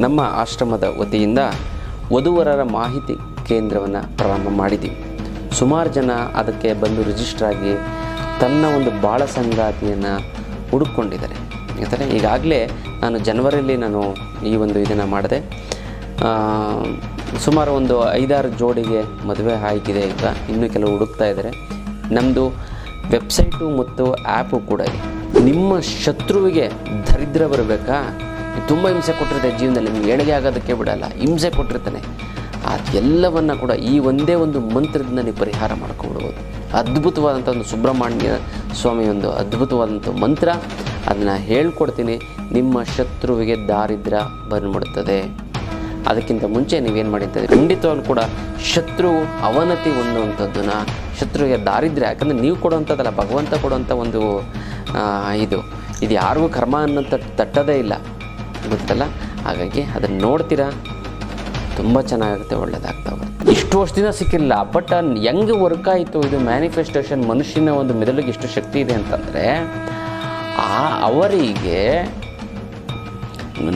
ನಮ್ಮ ಆಶ್ರಮದ ವತಿಯಿಂದ ವಧುವರರ ಮಾಹಿತಿ ಕೇಂದ್ರವನ್ನು ಪ್ರಾರಂಭ ಮಾಡಿದ್ದೀವಿ ಸುಮಾರು ಜನ ಅದಕ್ಕೆ ಬಂದು ರಿಜಿಸ್ಟರ್ ಆಗಿ ತನ್ನ ಒಂದು ಬಾಳ ಸಂಗಾತಿಯನ್ನು ಹುಡುಕೊಂಡಿದ್ದಾರೆ ಯಾಕಂದರೆ ಈಗಾಗಲೇ ನಾನು ಜನವರಿಯಲ್ಲಿ ನಾನು ಈ ಒಂದು ಇದನ್ನು ಮಾಡಿದೆ. ಸುಮಾರು ಒಂದು ಐದಾರು ಜೋಡಿಗೆ ಮದುವೆ ಆಗಿದೆ ಈಗ. ಇನ್ನೂ ಕೆಲವು ಹುಡುಕ್ತಾ ಇದ್ದಾರೆ. ನಮ್ಮದು ವೆಬ್ಸೈಟು ಮತ್ತು ಆ್ಯಪು ಕೂಡ ಇದೆ. ನಿಮ್ಮ ಶತ್ರುವಿಗೆ ದರಿದ್ರ ಬರಬೇಕಾ? ತುಂಬ ಹಿಂಸೆ ಕೊಟ್ಟಿರುತ್ತೆ ಜೀವನದಲ್ಲಿ, ನಿಮ್ಗೆ ಎಣಗೆ ಆಗೋದಕ್ಕೆ ಬಿಡಲ್ಲ, ಹಿಂಸೆ ಕೊಟ್ಟಿರ್ತಾನೆ. ಅದೆಲ್ಲವನ್ನು ಕೂಡ ಈ ಒಂದೇ ಒಂದು ಮಂತ್ರದಿಂದ ನೀವು ಪರಿಹಾರ ಮಾಡ್ಕೊಬಿಡ್ಬೋದು ಅದ್ಭುತವಾದಂಥ ಒಂದು ಸುಬ್ರಹ್ಮಣ್ಯ ಸ್ವಾಮಿ ಒಂದು ಅದ್ಭುತವಾದಂಥ ಮಂತ್ರ. ಅದನ್ನು ಹೇಳ್ಕೊಡ್ತೀನಿ. ನಿಮ್ಮ ಶತ್ರುವಿಗೆ ದಾರಿದ್ರ ಬಂದ್ಬಿಡ್ತದೆ. ಅದಕ್ಕಿಂತ ಮುಂಚೆ ನೀವೇನು ಮಾಡಿ ಅಂತಂದರೆ ಖಂಡಿತವಾಗ್ಲೂ ಕೂಡ ಶತ್ರು ಅವನತಿ ಹೊಂದುವಂಥದ್ದನ್ನ, ಶತ್ರುವಿಗೆ ದಾರಿದ್ರ್ಯ ಯಾಕಂದರೆ ನೀವು ಕೊಡುವಂಥದ್ದಲ್ಲ, ಭಗವಂತ ಕೊಡುವಂಥ ಒಂದು ಇದು. ಇದು ಯಾರಿಗೂ ಕರ್ಮ ಅನ್ನೋ ತಟ್ ತಟ್ಟದೇ ಇಲ್ಲ. ಗೊತ್ತಲ್ಲ? ಹಾಗಾಗಿ ಅದನ್ನು ನೋಡ್ತೀರಾ? ತುಂಬ ಚೆನ್ನಾಗಿರುತ್ತೆ ಒಳ್ಳೇದಾಗ್ತಾ ಬರುತ್ತೆ ಇಷ್ಟು ವರ್ಷದಿಂದ ಸಿಕ್ಕಿಲ್ಲ ಬಟ್ ಹೆಂಗೆ ವರ್ಕ್ ಆಯಿತು? ಇದು ಮ್ಯಾನಿಫೆಸ್ಟೇಷನ್ ಮನುಷ್ಯನ ಒಂದು ಮೆದುಳಿಗೆ ಇಷ್ಟು ಶಕ್ತಿ ಇದೆ ಅಂತಂದರೆ, ಆ ಅವರಿಗೆ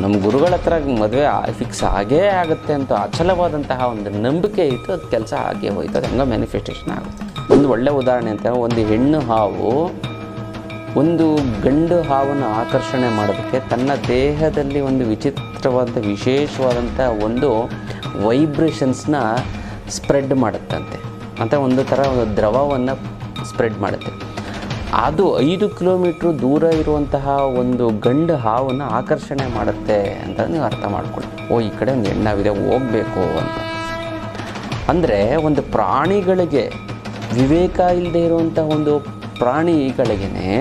ನಮ್ಮ ಗುರುಗಳ ಹತ್ರ ಮದುವೆ ಫಿಕ್ಸ್ ಆಗೇ ಆಗುತ್ತೆ ಅಂತ, ಅಚಲವಾದಂತಹ ಒಂದು ನಂಬಿಕೆ ಇತ್ತು, ಅದು ಕೆಲಸ ಆಗೇ ಹೋಯ್ತು ಅದು ಹೆಂಗೋ ಮ್ಯಾನಿಫೆಸ್ಟೇಷನ್ ಆಗುತ್ತೆ. ಒಂದು ಒಳ್ಳೆ ಉದಾಹರಣೆ ಅಂತ ಒಂದು ಹೆಣ್ಣು ಹಾವು ಒಂದು ಗಂಡು ಹಾವನ್ನು ಆಕರ್ಷಣೆ ಮಾಡೋದಕ್ಕೆ ತನ್ನ ದೇಹದಲ್ಲಿ ಒಂದು ವಿಚಿತ್ರವಾದ, ವಿಶೇಷವಾದಂಥ ಒಂದು ವೈಬ್ರೇಷನ್ಸ್ನ ಸ್ಪ್ರೆಡ್ ಮಾಡುತ್ತಂತೆ. ಅಂತ ಒಂದು ಥರ ಒಂದು ದ್ರವವನ್ನು ಸ್ಪ್ರೆಡ್ ಮಾಡುತ್ತೆ. ಅದು ಐದು ಕಿಲೋಮೀಟ್ರ್ ದೂರ ಇರುವಂತಹ ಒಂದು ಗಂಡು ಹಾವನ್ನು ಆಕರ್ಷಣೆ ಮಾಡುತ್ತೆ ಅಂತ ನೀವು ಅರ್ಥ ಮಾಡ್ಕೊಳ್ಳಿ. ಓ, ಈ ಕಡೆ ಒಂದು ಹೆಣ್ಣಾವಿದೆ ಹೋಗಬೇಕು ಅಂತ. ಅಂದರೆ ಒಂದು ಪ್ರಾಣಿಗಳಿಗೆ ವಿವೇಕ ಇಲ್ಲದೆ ಇರುವಂಥ ಒಂದು ಪ್ರಾಣಿಗಳಿಗೇ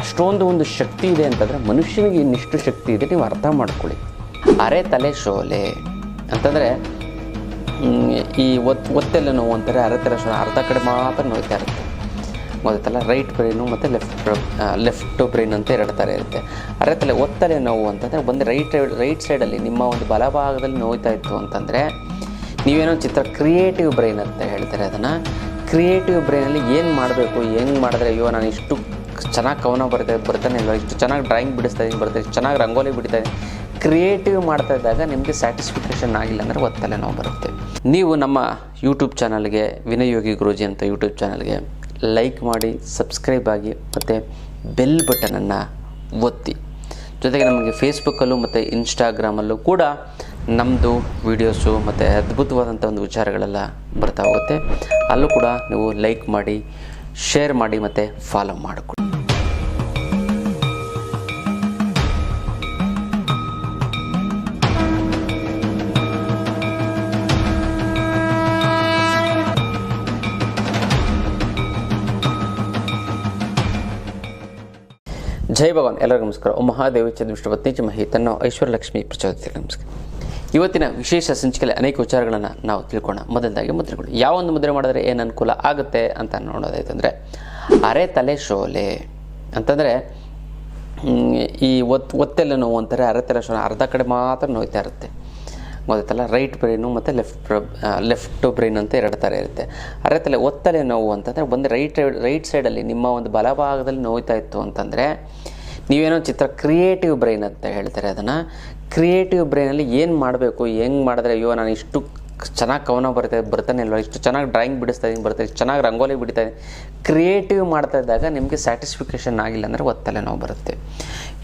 ಅಷ್ಟೊಂದು ಒಂದು ಶಕ್ತಿ ಇದೆ ಅಂತಂದರೆ ಮನುಷ್ಯನಿಗೆ ಇನ್ನಿಷ್ಟು ಶಕ್ತಿ ಇದೆ, ನೀವು ಅರ್ಥ ಮಾಡ್ಕೊಳ್ಳಿ. ಅರೆ ತಲೆ ಶೋಲೆ ಅಂತಂದರೆ ಈ ಒತ್, ಒತ್ತೆಲ್ಲ ನೋವು ಅಂತಾರೆ, ಅರೆ ತಲೆ ಶೋಲೆ, ಅರ್ಧ ಕಡೆ ಮಾತ್ರ ನೋಯ್ತಾ ಇರುತ್ತೆ. ಮೊದಲ ರೈಟ್ ಬ್ರೈನು ಮತ್ತು ಲೆಫ್ಟ್ ಲೆಫ್ಟ್ ಬ್ರೈನ್ ಅಂತ ಎರಡು ಥರ ಇರುತ್ತೆ. ಅರೆ ತಲೆ, ಒತ್ತಲೆ ನೋವು ಅಂತಂದರೆ ಒಂದು ರೈಟ್ ರೈಟ್ ಸೈಡಲ್ಲಿ ನಿಮ್ಮ ಒಂದು ಬಲಭಾಗದಲ್ಲಿ ನೋಯ್ತಾ ಇತ್ತು ಅಂತಂದರೆ ನೀವೇನೋ ಚಿತ್ರ ಕ್ರಿಯೇಟಿವ್ ಬ್ರೈನ್ ಅಂತ ಹೇಳ್ತಾರೆ ಅದನ್ನು. ಕ್ರಿಯೇಟಿವ್ ಬ್ರೈನಲ್ಲಿ ಏನು ಮಾಡಬೇಕು ಹೆಂಗೆ ಮಾಡಿದ್ರೆ, ಅಯ್ಯೋ, ನಾನು ಇಷ್ಟು ಚೆನ್ನಾಗಿ ಕವನ ಬರ್ತಾ ಬರ್ತಾನೆ ಇಲ್ಲ ಇಷ್ಟು ಚೆನ್ನಾಗಿ ಡ್ರಾಯಿಂಗ್ ಬಿಡಿಸ್ತಾ ಇದ್ದೀನಿ, ಬರ್ತಾ ಇಷ್ಟು ಚೆನ್ನಾಗಿ ರಂಗೋಲಿ ಬಿಡ್ತಾ ಇದ್ದೀನಿ. ಕ್ರಿಯೇಟಿವ್ ಮಾಡ್ತಾ ಇದ್ದಾಗ ನಿಮಗೆ ಸ್ಯಾಟಿಸ್ಫಿಕೇಷನ್ ಆಗಿಲ್ಲ ಅಂದರೆ ಒತ್ತಲೆ ನಾವು ಬರುತ್ತೆ. ನೀವು ನಮ್ಮ ಯೂಟ್ಯೂಬ್ ಚಾನಲ್ಗೆ ವಿನಯೋಗಿ ಯೋಗಿ ಗುರೂಜಿ ಅಂತ ಯೂಟ್ಯೂಬ್ ಚಾನಲ್ಗೆ ಲೈಕ್ ಮಾಡಿ ಸಬ್ಸ್ಕ್ರೈಬ್ ಆಗಿ, ಮತ್ತು ಬೆಲ್ ಬಟನನ್ನು ಒತ್ತಿ. ಜೊತೆಗೆ ನಮಗೆ ಫೇಸ್ಬುಕ್ಕಲ್ಲೂ ಮತ್ತು ಇನ್ಸ್ಟಾಗ್ರಾಮಲ್ಲೂ ಕೂಡ ನಮ್ಮದು ವೀಡಿಯೋಸು ಮತ್ತು ಅದ್ಭುತವಾದಂಥ ಒಂದು ವಿಚಾರಗಳೆಲ್ಲ ಬರ್ತಾ ಹೋಗುತ್ತೆ. ಅಲ್ಲೂ ಕೂಡ ನೀವು ಲೈಕ್ ಮಾಡಿ ಶೇರ್ ಮಾಡಿ, ಮತ್ತು ಫಾಲೋ ಮಾಡಿಕೊಡಿ. ಜೈ ಭಗವಾನ್. ಎಲ್ಲರಿಗೂ ನಮಸ್ಕಾರ. ಓ ಮಹಾದೇವಿ ಚಂದ್ರಪತ್ನಿ ಮಹಿತನ ಮಹಿ ತನ್ನ ಐಶ್ವರ್ಯಲಕ್ಷ್ಮಿ ಪ್ರಚೋದಿತ ನಮಸ್ಕಾರ. ಇವತ್ತಿನ ವಿಶೇಷ ಸಂಚಿಕೆಯಲ್ಲಿ ಅನೇಕ ವಿಚಾರಗಳನ್ನು ನಾವು ತಿಳ್ಕೊಳ್ಳೋಣ. ಮೊದಲದಾಗಿ ಮುದ್ರೆಗಳು. ಯಾವ ಒಂದು ಮುದ್ರೆ ಮಾಡಿದ್ರೆ ಏನು ಅನುಕೂಲ ಆಗುತ್ತೆ ಅಂತ ನೋಡೋದಾಯ್ತಂದರೆ, ಅರೆ ತಲೆ ಶೋಲೆ ಅಂತಂದರೆ ಈ ಒತ್, ಒತ್ತೆಲ್ಲ ನೋವು ಅಂತಾರೆ ಅರೆ ತಲೆ ಶೋಲೆ ಅರ್ಧ ಕಡೆ ಮಾತ್ರ ನೋಯ್ತಾ ಇರುತ್ತೆ. ಗೊತ್ತಲ್ಲ ರೈಟ್ ಬ್ರೈನು ಮತ್ತು ಲೆಫ್ಟ್ ಲೆಫ್ಟ್ ಬ್ರೈನ್ ಅಂತ ಎರಡು ಥರ ಇರುತ್ತೆ. ಅರೆ ತಲೆ ಒತ್ತಲೆ ನೋವು ಅಂತಂದರೆ ಒಂದು ರೈಟ್ ರೈಟ್ ಸೈಡಲ್ಲಿ ನಿಮ್ಮ ಒಂದು ಬಲಭಾಗದಲ್ಲಿ ನೋಯ್ತಾ ಇತ್ತು ಅಂತಂದರೆ, ನೀವೇನೋ ಚಿತ್ರ ಕ್ರಿಯೇಟಿವ್ ಬ್ರೈನ್ ಅಂತ ಹೇಳ್ತಾರೆ ಅದನ್ನು. ಕ್ರಿಯೇಟಿವ್ ಬ್ರೈನಲ್ಲಿ ಏನು ಮಾಡಬೇಕು, ಹೆಂಗೆ ಮಾಡಿದ್ರೆ, ಅಯ್ಯೋ, ನಾನು ಇಷ್ಟು ಚೆನ್ನಾಗಿ ಕವನ ಬರುತ್ತೆ ಬರ್ತಾನೆ ಇಲ್ವಾ? ಇಷ್ಟು ಚೆನ್ನಾಗಿ ಡ್ರಾಯಿಂಗ್ ಬಿಡಿಸ್ತಾ ಇದ್ದೀನಿ, ಬರ್ತಾ ಚೆನ್ನಾಗಿ ರಂಗೋಲಿ ಬಿಡ್ತಾ ಕ್ರಿಯೇಟಿವ್ ಮಾಡ್ತಾ ಇದ್ದಾಗ ನಿಮಗೆ ಸ್ಯಾಟಿಸ್ಫಿಕೇಷನ್ ಆಗಿಲ್ಲ ಅಂದರೆ ಒತ್ತಲೆ ನೋವು ಬರುತ್ತೆ.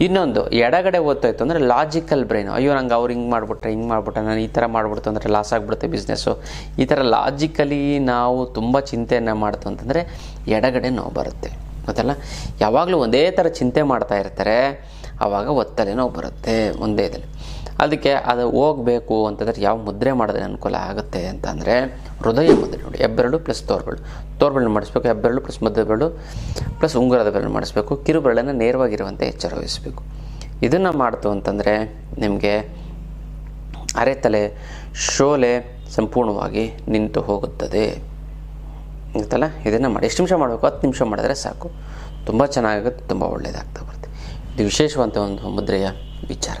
ಇನ್ನೊಂದು, ಎಡಗಡೆ ಓದ್ತಾಯಿತ್ತು ಅಂದರೆ ಲಾಜಿಕಲ್ ಬ್ರೈನ್ ಅಯ್ಯೋ, ನಂಗೆ ಅವ್ರು ಹಿಂಗೆ ಮಾಡಿಬಿಟ್ರೆ ಹಿಂಗೆ ಮಾಡಿಬಿಟ್ರೆ, ನಾನು ಈ ಥರ ಮಾಡಿಬಿಡ್ತು ಅಂದರೆ ಲಾಸ್ ಆಗಿಬಿಡುತ್ತೆ ಬಿಸ್ನೆಸ್ಸು ಈ ಥರ ಲಾಜಿಕಲಿ ನಾವು ತುಂಬ ಚಿಂತೆಯನ್ನು ಮಾಡ್ತು ಅಂತಂದರೆ ಎಡಗಡೆ ನೋವು ಬರುತ್ತೆ. ಗೊತ್ತಲ್ಲ? ಯಾವಾಗಲೂ ಒಂದೇ ಥರ ಚಿಂತೆ ಮಾಡ್ತಾ ಇರ್ತಾರೆ. ಆವಾಗ ಒತ್ತಲೆ ನೋವು ಬರುತ್ತೆ ಒಂದೇ ಇದರಲ್ಲಿ. ಅದಕ್ಕೆ ಅದು ಹೋಗಬೇಕು ಅಂತಂದರೆ ಯಾವ ಮುದ್ರೆ ಮಾಡಿದ್ರೆ ಅನುಕೂಲ ಆಗುತ್ತೆ ಅಂತಂದರೆ ಹೃದಯ ಮುದ್ರೆ ನೋಡಿ. ಹೆಬ್ಬೆರಳು ಪ್ಲಸ್ ತೋರ್ಬೆರಳು. ತೋರ್ಬೆರಳು ಮಾಡಿಸ್ಬೇಕು. ಹೆಬ್ಬೆರಳು ಪ್ಲಸ್ ಮುದ್ರೆಗಳು ಪ್ಲಸ್ ಉಂಗುರದ ಬೆರಳು ಮಾಡಿಸ್ಬೇಕು. ಕಿರುಬೆರಳನ್ನು ನೇರವಾಗಿರುವಂತೆ ಎಚ್ಚರ ವಹಿಸಬೇಕು. ಇದನ್ನು ಮಾಡ್ತು ಅಂತಂದರೆ ನಿಮಗೆ ಅರೆತಲೆ, ಶೋಲೆ ಸಂಪೂರ್ಣವಾಗಿ ನಿಂತು ಹೋಗುತ್ತದೆ. ಗೊತ್ತಲ್ಲ? ಇದನ್ನು ಮಾಡಿ. ಎಷ್ಟು ನಿಮಿಷ ಮಾಡಬೇಕು? ಹತ್ತು ನಿಮಿಷ ಮಾಡಿದ್ರೆ ಸಾಕು. ತುಂಬ ಚೆನ್ನಾಗುತ್ತೆ ತುಂಬ ಒಳ್ಳೆಯದಾಗ್ತಾ ಬರುತ್ತೆ. ಇದು ವಿಶೇಷವಂತ ಒಂದು ಮುದ್ರೆಯ ವಿಚಾರ.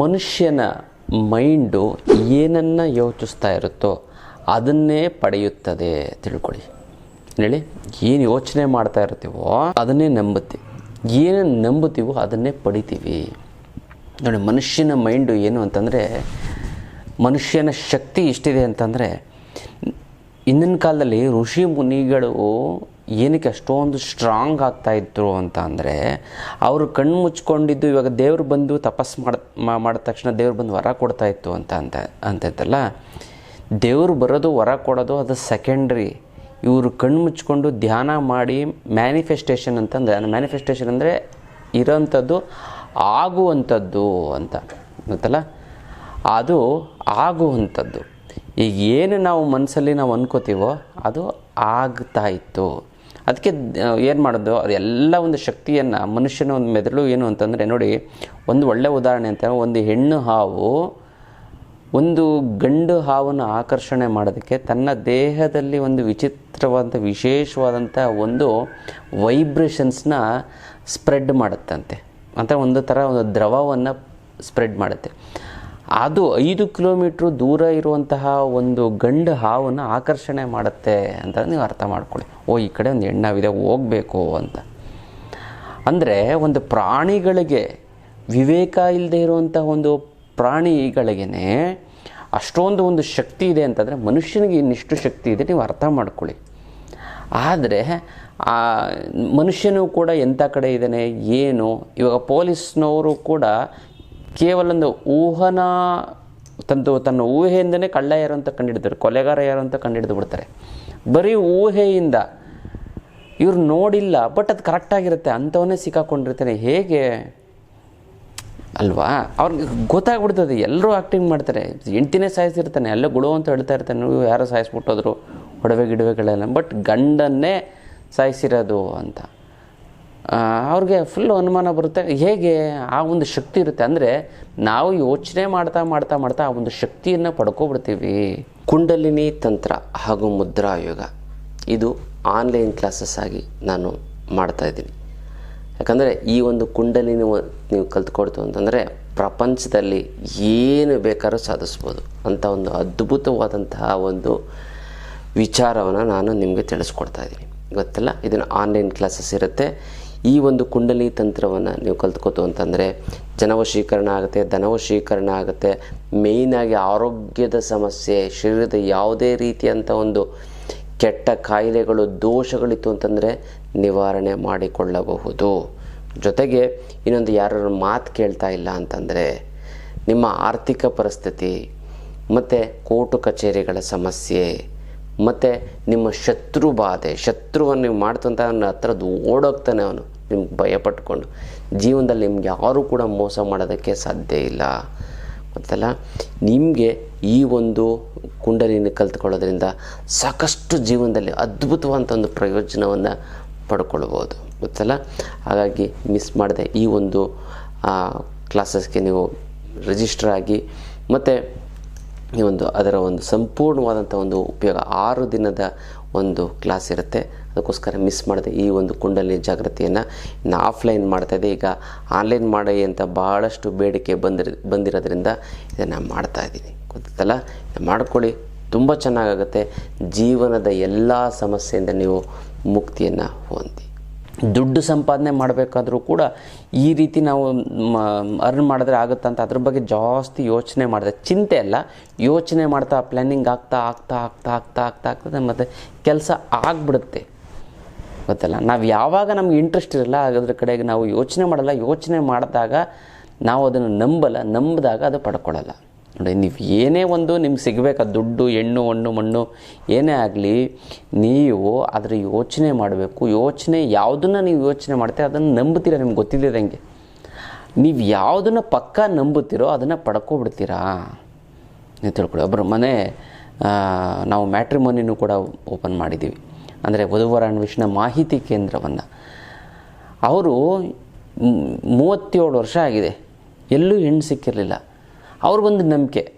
ಮನುಷ್ಯನ ಮೈಂಡು ಏನನ್ನು ಯೋಚಿಸ್ತಾ ಇರುತ್ತೋ ಅದನ್ನೇ ಪಡೆಯುತ್ತದೆ ತಿಳ್ಕೊಳ್ಳಿ. ಹೇಳಿ, ಏನು ಯೋಚನೆ ಮಾಡ್ತಾ ಇರ್ತೀವೋ ಅದನ್ನೇ ನಂಬುತ್ತೆ. ಏನನ್ನು ನಂಬುತ್ತೀವೋ ಅದನ್ನೇ ಪಡಿತೀವಿ. ನೋಡಿ, ಮನುಷ್ಯನ ಮೈಂಡು ಏನು ಅಂತಂದರೆ ಮನುಷ್ಯನ ಶಕ್ತಿ ಎಷ್ಟಿದೆ ಅಂತಂದರೆ ಹಿಂದಿನ ಕಾಲದಲ್ಲಿ ಋಷಿ ಮುನಿಗಳು ಏನಕ್ಕೆ ಅಷ್ಟೊಂದು ಸ್ಟ್ರಾಂಗ್ ಆಗ್ತಾ ಇದ್ರು ಅಂತ ಅಂದರೆ, ಅವರು ಕಣ್ಣು ಮುಚ್ಕೊಂಡಿದ್ದು ಇವಾಗ ದೇವ್ರು ಬಂದು ತಪಸ್ಸು ಮಾಡಿ ಮಾಡಿದ ತಕ್ಷಣ ದೇವ್ರು ಬಂದು ವರ ಕೊಡ್ತಾ ಇತ್ತು ಅಂತ ಅಂತ ಅಂತೈತಲ್ಲ ದೇವ್ರು ಬರೋದು ವರ ಕೊಡೋದು ಅದು ಸೆಕೆಂಡ್ರಿ ಇವರು ಕಣ್ಣು ಮುಚ್ಕೊಂಡು ಧ್ಯಾನ ಮಾಡಿ ಮ್ಯಾನಿಫೆಸ್ಟೇಷನ್ ಅಂತಂದರೆ ಮ್ಯಾನಿಫೆಸ್ಟೇಷನ್ ಅಂದರೆ ಇರೋಂಥದ್ದು, ಆಗುವಂಥದ್ದು ಅಂತ, ಗೊತ್ತಲ್ಲ? ಅದು ಆಗುವಂಥದ್ದು. ಈಗ ಏನು ನಾವು ಮನಸ್ಸಲ್ಲಿ ನಾವು ಅನ್ಕೋತೀವೋ ಅದು ಆಗ್ತಾ ಇತ್ತು. ಅದಕ್ಕೆ ಏನು ಮಾಡೋದು? ಅದೆಲ್ಲ ಒಂದು ಶಕ್ತಿಯನ್ನು ಮನುಷ್ಯನ ಒಂದು ಮೆದುಳು ಏನು ಅಂತಂದರೆ ನೋಡಿ, ಒಂದು ಒಳ್ಳೆಯ ಉದಾಹರಣೆ ಅಂತ ಒಂದು ಹೆಣ್ಣು ಹಾವು ಒಂದು ಗಂಡು ಹಾವನ್ನು ಆಕರ್ಷಣೆ ಮಾಡೋದಕ್ಕೆ ತನ್ನ ದೇಹದಲ್ಲಿ ಒಂದು ವಿಚಿತ್ರವಾದಂಥ, ವಿಶೇಷವಾದಂಥ ಒಂದು ವೈಬ್ರೇಷನ್ಸ್ನ ಸ್ಪ್ರೆಡ್ ಮಾಡುತ್ತಂತೆ. ಅಂತ ಒಂದು ಥರ ಒಂದು ದ್ರವವನ್ನು ಸ್ಪ್ರೆಡ್ ಮಾಡುತ್ತೆ. ಅದು ಐದು ಕಿಲೋಮೀಟ್ರ್ ದೂರ ಇರುವಂತಹ ಒಂದು ಗಂಡು ಹಾವನ್ನು ಆಕರ್ಷಣೆ ಮಾಡುತ್ತೆ ಅಂತ ನೀವು ಅರ್ಥ ಮಾಡ್ಕೊಳ್ಳಿ. ಓ, ಈ ಕಡೆ ಒಂದು ಹೆಣ್ಣಾವಿದೆ, ಹೋಗಬೇಕು ಅಂತ. ಅಂದರೆ ಒಂದು ಪ್ರಾಣಿಗಳಿಗೆ ವಿವೇಕ ಇಲ್ಲದೆ ಇರುವಂಥ ಒಂದು ಪ್ರಾಣಿಗಳಿಗೇ ಅಷ್ಟೊಂದು ಒಂದು ಶಕ್ತಿ ಇದೆ ಅಂತಂದರೆ ಮನುಷ್ಯನಿಗೆ ಇನ್ನಿಷ್ಟು ಶಕ್ತಿ ಇದೆ ನೀವು ಅರ್ಥ ಮಾಡ್ಕೊಳ್ಳಿ. ಆದರೆ ಆ ಮನುಷ್ಯನೂ ಕೂಡ ಎಂಥ ಕಡೆ ಇದ್ದಾನೆ, ಏನು? ಇವಾಗ ಪೊಲೀಸ್ನವರು ಕೂಡ ಕೇವಲ ಒಂದು ಊಹನ ತಂದು ತನ್ನ ಊಹೆಯಿಂದನೇ ಕಳ್ಳ ಯಾರು ಅಂತ ಕಂಡುಹಿಡಿದ್ರು ಕೊಲೆಗಾರ ಯಾರು ಅಂತ ಕಂಡುಹಿಡಿದು ಬಿಡ್ತಾರೆ. ಬರೀ ಊಹೆಯಿಂದ ಇವ್ರು ನೋಡಿಲ್ಲ ಬಟ್ ಅದು ಕರೆಕ್ಟಾಗಿರುತ್ತೆ ಅಂಥವನ್ನೇ ಸಿಕ್ಕಾಕೊಂಡಿರ್ತಾನೆ ಹೇಗೆ? ಅಲ್ವಾ? ಅವ್ರಿಗೆ ಗೊತ್ತಾಗ್ಬಿಡ್ತದೆ ಎಲ್ಲರೂ ಆ್ಯಕ್ಟಿಂಗ್ ಮಾಡ್ತಾರೆ. ಹೆಂಡ್ತಿನೇ ಸಾಯಿಸಿರ್ತಾನೆ ಎಲ್ಲ ಗುಳು ಅಂತ ಹೇಳ್ತಾ ಇರ್ತಾನೆ ಯಾರೋ ಸಾಯಿಸ್ಬಿಟ್ಟೋದ್ರು, ಒಡವೆ ಗಿಡವೆಗಳೆಲ್ಲ. ಬಟ್ ಗಂಡನ್ನೇ ಸಾಯಿಸಿರೋದು ಅಂತ. ಅವ್ರಿಗೆ ಫುಲ್ ಅನುಮಾನ ಬರುತ್ತೆ. ಹೇಗೆ ಆ ಒಂದು ಶಕ್ತಿ ಇರುತ್ತೆ ಅಂದರೆ ನಾವು ಯೋಚನೆ ಮಾಡ್ತಾ ಮಾಡ್ತಾ ಮಾಡ್ತಾ ಆ ಒಂದು ಶಕ್ತಿಯನ್ನು ಪಡ್ಕೊಬಿಡ್ತೀವಿ. ಕುಂಡಲಿನಿ ತಂತ್ರ ಹಾಗೂ ಮುದ್ರಾಯೋಗ ಇದು ಆನ್ಲೈನ್ ಕ್ಲಾಸಸ್ ಆಗಿ ನಾನು ಮಾಡ್ತಾ ಇದ್ದೀನಿ. ಯಾಕಂದರೆ ಈ ಒಂದು ಕುಂಡಲಿನ ನೀವು ಕಲ್ತ್ಕೊಡ್ತು ಅಂತಂದರೆ ಪ್ರಪಂಚದಲ್ಲಿ ಏನು ಬೇಕಾದ್ರೂ ಸಾಧಿಸ್ಬೋದು ಅಂತ ಒಂದು ಅದ್ಭುತವಾದಂತಹ ಒಂದು ವಿಚಾರವನ್ನು ನಾನು ನಿಮಗೆ ತಿಳಿಸ್ಕೊಡ್ತಾ ಇದ್ದೀನಿ. ಗೊತ್ತಲ್ಲ? ಇದನ್ನು ಆನ್ಲೈನ್ ಕ್ಲಾಸಸ್ ಇರುತ್ತೆ. ಈ ಒಂದು ಕುಂಡಲಿ ತಂತ್ರವನ್ನು ನೀವು ಕಲ್ತ್ಕೋತು ಅಂತಂದರೆ ಜನವಶೀಕರಣ ಆಗುತ್ತೆ, ಧನವಶೀಕರಣ ಆಗುತ್ತೆ ಮೇಯ್ನಾಗಿ ಆರೋಗ್ಯದ ಸಮಸ್ಯೆ, ಶರೀರದ ಯಾವುದೇ ರೀತಿಯಂಥ ಒಂದು ಕೆಟ್ಟ ಕಾಯಿಲೆಗಳು, ದೋಷಗಳಿತ್ತು ಅಂತಂದರೆ ನಿವಾರಣೆ ಮಾಡಿಕೊಳ್ಳಬಹುದು. ಜೊತೆಗೆ ಇನ್ನೊಂದು ಯಾರು ಮಾತು ಕೇಳ್ತಾ ಇಲ್ಲ ಅಂತಂದರೆ ನಿಮ್ಮ ಆರ್ಥಿಕ ಪರಿಸ್ಥಿತಿ, ಮತ್ತು ಕೋರ್ಟು ಕಚೇರಿಗಳ ಸಮಸ್ಯೆ, ಮತ್ತು ನಿಮ್ಮ ಶತ್ರು ಬಾಧೆ, ಶತ್ರುವನ್ನು ನೀವು ಮಾಡ್ತಂತ ಅವನ ಹತ್ರದ್ದು ಓಡೋಗ್ತಾನೆ ಅವನು. ನಿಮ್ಗೆ ಭಯಪಟ್ಕೊಂಡು. ಜೀವನದಲ್ಲಿ ನಿಮ್ಗೆ ಯಾರೂ ಕೂಡ ಮೋಸ ಮಾಡೋದಕ್ಕೆ ಸಾಧ್ಯ ಇಲ್ಲ. ಗೊತ್ತಲ್ಲ? ನಿಮಗೆ ಈ ಒಂದು ಕುಂಡಲಿನ ಕಲ್ತ್ಕೊಳ್ಳೋದ್ರಿಂದ ಸಾಕಷ್ಟು ಜೀವನದಲ್ಲಿ ಅದ್ಭುತವಾದಂಥ ಒಂದು ಪ್ರಯೋಜನವನ್ನು ಪಡ್ಕೊಳ್ಬೋದು. ಗೊತ್ತಲ್ಲ? ಹಾಗಾಗಿ ಮಿಸ್ ಮಾಡದೆ ಈ ಒಂದು ಕ್ಲಾಸಸ್ಗೆ ನೀವು ರಿಜಿಸ್ಟರ್ ಆಗಿ ಮತ್ತು ಈ ಒಂದು ಅದರ ಒಂದು ಸಂಪೂರ್ಣವಾದಂಥ ಒಂದು ಉಪಯೋಗ ಆರು ದಿನದ ಒಂದು ಕ್ಲಾಸ್ ಇರುತ್ತೆ. ಅದಕ್ಕೋಸ್ಕರ ಮಿಸ್ ಮಾಡದೆ ಈ ಒಂದು ಕುಂಡಲಿ ಜಾಗೃತಿಯನ್ನು ಇನ್ನು ಆಫ್ಲೈನ್ ಮಾಡ್ತಾಯಿದ್ದೆ ಈಗ ಆನ್ಲೈನ್ ಮಾಡಿ ಅಂತ ಭಾಳಷ್ಟು ಬೇಡಿಕೆ ಬಂದಿರ, ಬಂದಿರೋದ್ರಿಂದ ಇದನ್ನು ಮಾಡ್ತಾಯಿದ್ದೀನಿ ಗೊತ್ತಲ್ಲ ಮಾಡ್ಕೊಳ್ಳಿ. ತುಂಬ ಚೆನ್ನಾಗಾಗುತ್ತೆ. ಜೀವನದ ಎಲ್ಲ ಸಮಸ್ಯೆಯಿಂದ ನೀವು ಮುಕ್ತಿಯನ್ನು ಹೊಂದಿ. ದುಡ್ಡು ಸಂಪಾದನೆ ಮಾಡಬೇಕಾದ್ರೂ ಕೂಡ ಈ ರೀತಿ ನಾವು ಅರ್ನ್ ಮಾಡಿದ್ರೆ ಆಗುತ್ತಾ ಅಂತ ಅದ್ರ ಬಗ್ಗೆ ಜಾಸ್ತಿ ಯೋಚನೆ ಮಾಡಿದೆ. ಚಿಂತೆ ಅಲ್ಲ. ಯೋಚನೆ ಮಾಡ್ತಾ ಪ್ಲ್ಯಾನಿಂಗ್ ಆಗ್ತಾ ಆಗ್ತಾ ಆಗ್ತಾ ಆಗ್ತಾ ಆಗ್ತಾ ಆಗ್ತದೆ ಮತ್ತು ಕೆಲಸ ಆಗಿಬಿಡುತ್ತೆ. ಗೊತ್ತಲ್ಲ. ನಾವು ಯಾವಾಗ ನಮ್ಗೆ ಇಂಟ್ರೆಸ್ಟ್ ಇರಲ್ಲ ಅದ್ರ ಕಡೆಗೆ ನಾವು ಯೋಚನೆ ಮಾಡಲ್ಲ. ಯೋಚನೆ ಮಾಡಿದಾಗ ನಾವು ಅದನ್ನು ನಂಬಲ್ಲ, ನಂಬಿದಾಗ ಅದು ಪಡ್ಕೊಳ್ಳಲ್ಲ. ನೋಡಿ, ನೀವು ಏನೇ ಒಂದು ನಿಮ್ಗೆ ಸಿಗಬೇಕಾ ದುಡ್ಡು, ಹೆಣ್ಣು ಹಣ್ಣು ಮಣ್ಣು, ಏನೇ ಆಗಲಿ, ನೀವು ಅದರ ಯೋಚನೆ ಮಾಡಬೇಕು. ಯೋಚನೆ ಯಾವುದನ್ನು ನೀವು ಯೋಚನೆ ಮಾಡ್ತೀರ, ಅದನ್ನು ನಂಬುತ್ತೀರ ನಿಮ್ಗೆ ಗೊತ್ತಿಲ್ಲದಂಗೆ ನೀವು ಯಾವುದನ್ನು ಪಕ್ಕ ನಂಬುತ್ತೀರೋ ಅದನ್ನು ಪಡ್ಕೊಬಿಡ್ತೀರಾ? ನೀವು ತಿಳ್ಕೊಳ್ಳಿ. ಒಬ್ಬರು ಮನೆ ನಾವು ಮ್ಯಾಟ್ರಿಮೋನಿನೂ ಕೂಡ ಓಪನ್ ಮಾಡಿದ್ದೀವಿ. ಅಂದರೆ ವಧುವರ ಅನ್ವೇಷಣ ಮಾಹಿತಿ ಕೇಂದ್ರವನ್ನು. ಅವರು ಮೂವತ್ತೇಳು ವರ್ಷ ಆಗಿದೆ. ಎಲ್ಲೂ ಹೆಣ್ಣು ಸಿಕ್ಕಿರಲಿಲ್ಲ. ಅವ್ರಿಗೊಂದು ನಂಬಿಕೆ.